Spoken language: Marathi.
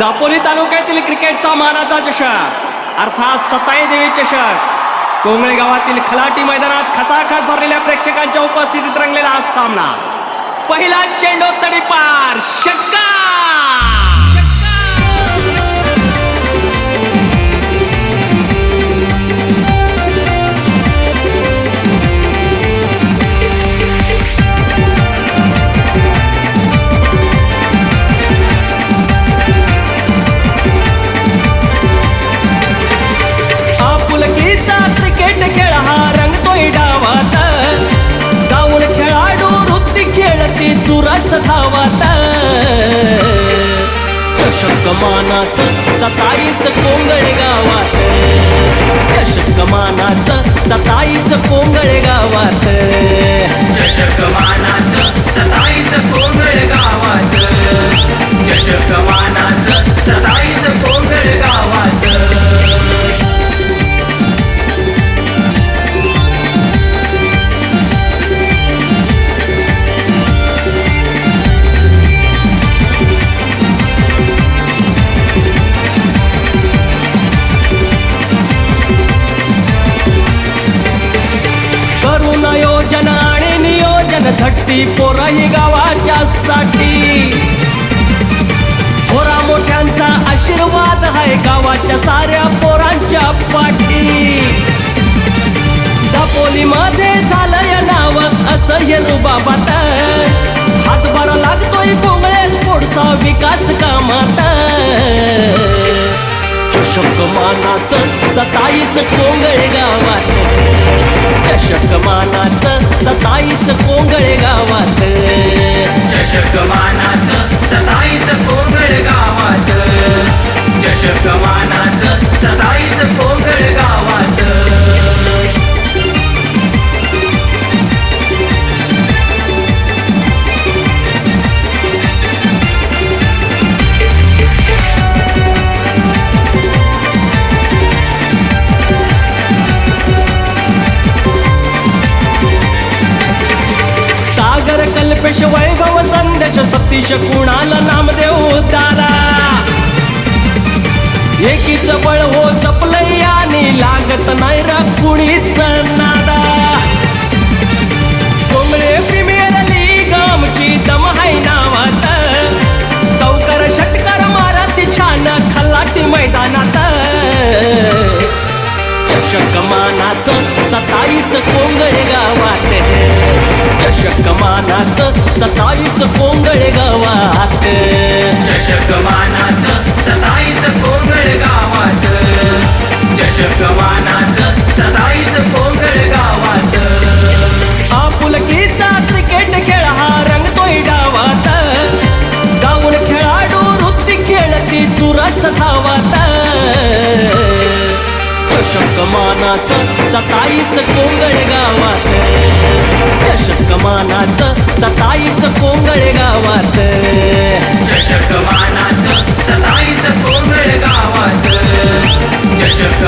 दापोली तालुक्यातील क्रिकेटचा मानाचा चषक. अर्थात सताई देवी चषक. कोंगळे गावातील खलाटी मैदानात खचाखच भरलेल्या प्रेक्षकांच्या उपस्थितीत रंगलेला हा सामना. पहिला चेंडू तडीपार षटकार! धावात चषक मानाच सताईच कोंगळ गावात. चषक मानाच सताईच कोंगळ गावात. नियोजन झट्टी पोराही गावाच्या साठी थोरा मोठ्यांचा आशीर्वाद आहे गावाच्या साऱ्या पोरांच्या पाठी. झालं या नाव असं हे रुबाबात हातभार लागतोय कोंगळे स्पोर्ट्सचा विकास कामात. चषक मानाच सताईच कोंगळे गावात. चषक मानाच सताईच कोंगळे गावात. चषक मानाच सताईच कोंगळे गावात. चषक मानाचं सदाईच सागर वैभव संदेश सतीश कुणाल नामदेव दादा एकीच बळ हो जपलंय आणि लागत नाही रा कुणीच नादा कोंबळे प्रीमियर लीग आमची दम हाय नावात. चौकर षटकार मारत छान खल्लाटी मैदानात. चषक मानाचं सताईच कोंगळ गावात. मानाचं सताईच कोंगळ गावात. चषक मानाचं सदाईच कोंगळ गावात. चषक मानाचं सदाईच कोंगळ गावात. आपुलकीचा क्रिकेट खेळ हा रंगतोय डावात गाऊन खेळाडू वृत्ती खेळती चुरस धावात. चषक मानाचं चषक मानाच सताईच कोंगळे गावात. चषक मानाच सताईच कोंगळे गावात. चषक